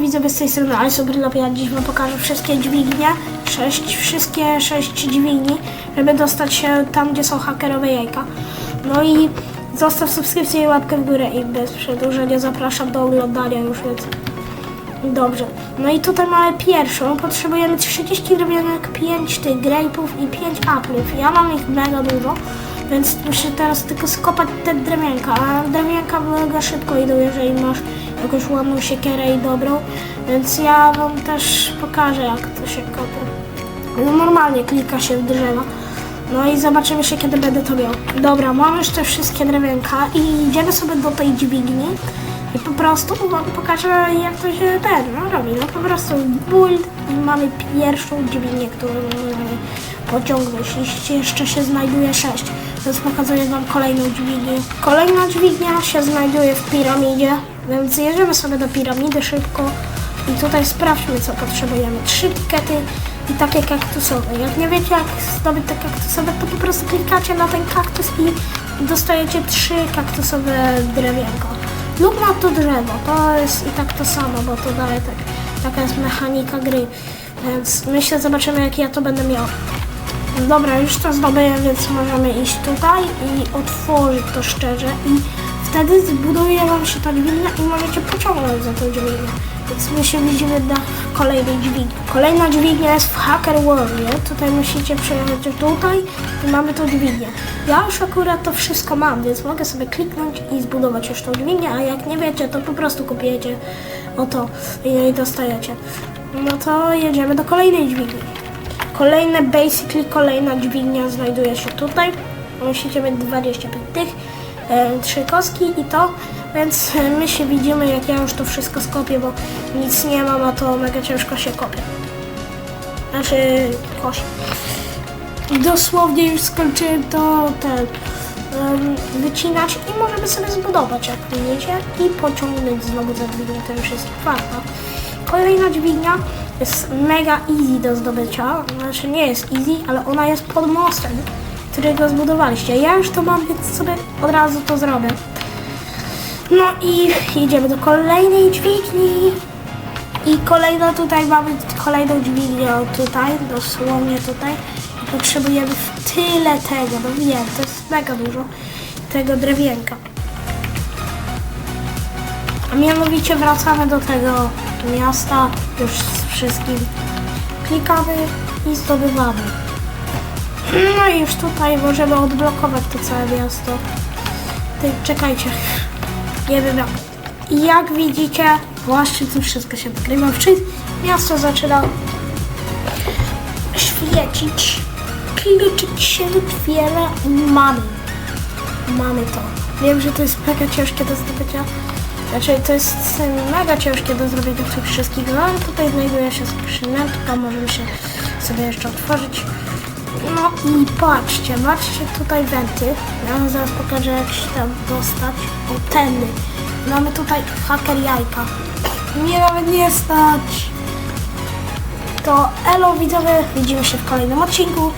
widzowie z tej strony Isobrylow, ja dziś wam pokażę wszystkie dźwignie, sześć, wszystkie sześć dźwigni, żeby dostać się tam, gdzie są hakerowe jajka. No i zostaw subskrypcję i łapkę w górę i bez przedłużenia zapraszam do oglądania już, więc dobrze. No i tutaj mamy pierwszą, potrzebujemy 30 drewnianek, 5 tych grape'ów i 5 aplów. Ja mam ich mega dużo, więc muszę teraz tylko skopać te drewienka, a drewienka mega szybko idą, jeżeli masz jakąś ładną siekierę i dobrą, więc ja wam też pokażę jak to się kopie. No normalnie klika się w drzewa. No i zobaczymy się, kiedy będę to miał. Dobra, mam już te wszystkie drewienka i idziemy sobie do tej dźwigni i po prostu wam pokażę, jak to się ten no, robi. No po prostu build i mamy pierwszą dźwignię, którą możemy pociągnąć. I jeszcze się znajduje sześć, więc pokazuję wam kolejną dźwignię. Kolejna dźwignia się znajduje w piramidzie, więc jedziemy sobie do piramidy szybko. I tutaj sprawdźmy, co potrzebujemy. Trzy tikety i takie kaktusowe. Jak nie wiecie, jak zdobyć te kaktusowe, to po prostu klikacie na ten kaktus i dostajecie trzy kaktusowe drewienko. Lub na to drzewo. To jest i tak to samo, bo to daje tak, taka jest mechanika gry. Więc myślę, zobaczymy, jak ja to będę miał. Dobra, już to zdobyję, więc możemy iść tutaj i otworzyć to szczerze i wtedy zbuduje wam się ta dźwignia i możecie pociągnąć za tą dźwignię. Więc my się widzimy na kolejnej dźwigni. Kolejna dźwignia jest w Hacker World. Tutaj musicie przejechać tutaj i mamy tą dźwignię. Ja już akurat to wszystko mam, więc mogę sobie kliknąć i zbudować już tą dźwignię, a jak nie wiecie, to po prostu kupiecie oto i dostajecie. No to jedziemy do kolejnej dźwigni. Kolejne, basically kolejna dźwignia znajduje się tutaj. Musicie mieć 25 tych, trzy kostki i to, więc e, my się widzimy, jak ja już to wszystko skopię, bo nic nie mam, a to mega ciężko się kopie. Znaczy, kosi. Dosłownie już skończyłem to ten, wycinać i możemy sobie zbudować, jak widzicie, i pociągnąć znowu za dźwignię, to już jest czwarta. Kolejna dźwignia jest mega easy do zdobycia, znaczy nie jest easy, ale ona jest pod mostem, którego zbudowaliście. Ja już to mam, więc sobie od razu to zrobię. No i idziemy do kolejnej dźwigni. I kolejna tutaj mamy kolejną dźwignię tutaj, dosłownie tutaj. I potrzebujemy tyle tego, no wiem, to jest mega dużo tego drewienka. A mianowicie wracamy do tego miasta już z wszystkim. Klikamy i zdobywamy. No i już tutaj możemy odblokować to całe miasto. Czekajcie, nie wiem jak. I jak widzicie, właśnie tu wszystko się wykrywa. Czyli miasto zaczyna świecić, kluczyć się otwiera mamy. Mamy to. Wiem, że to jest mega ciężkie do zdobycia. Znaczy, to jest mega ciężkie do zrobienia tych wszystkich, no ale tutaj znajduje się skrzyneczka, możemy się sobie jeszcze otworzyć. No i patrzcie, patrzcie tutaj wenty. Ja wam zaraz pokażę jak się tam dostać. O, teny. Mamy tutaj haker jajka. Mnie nawet nie stać. To elo widzowie, widzimy się w kolejnym odcinku.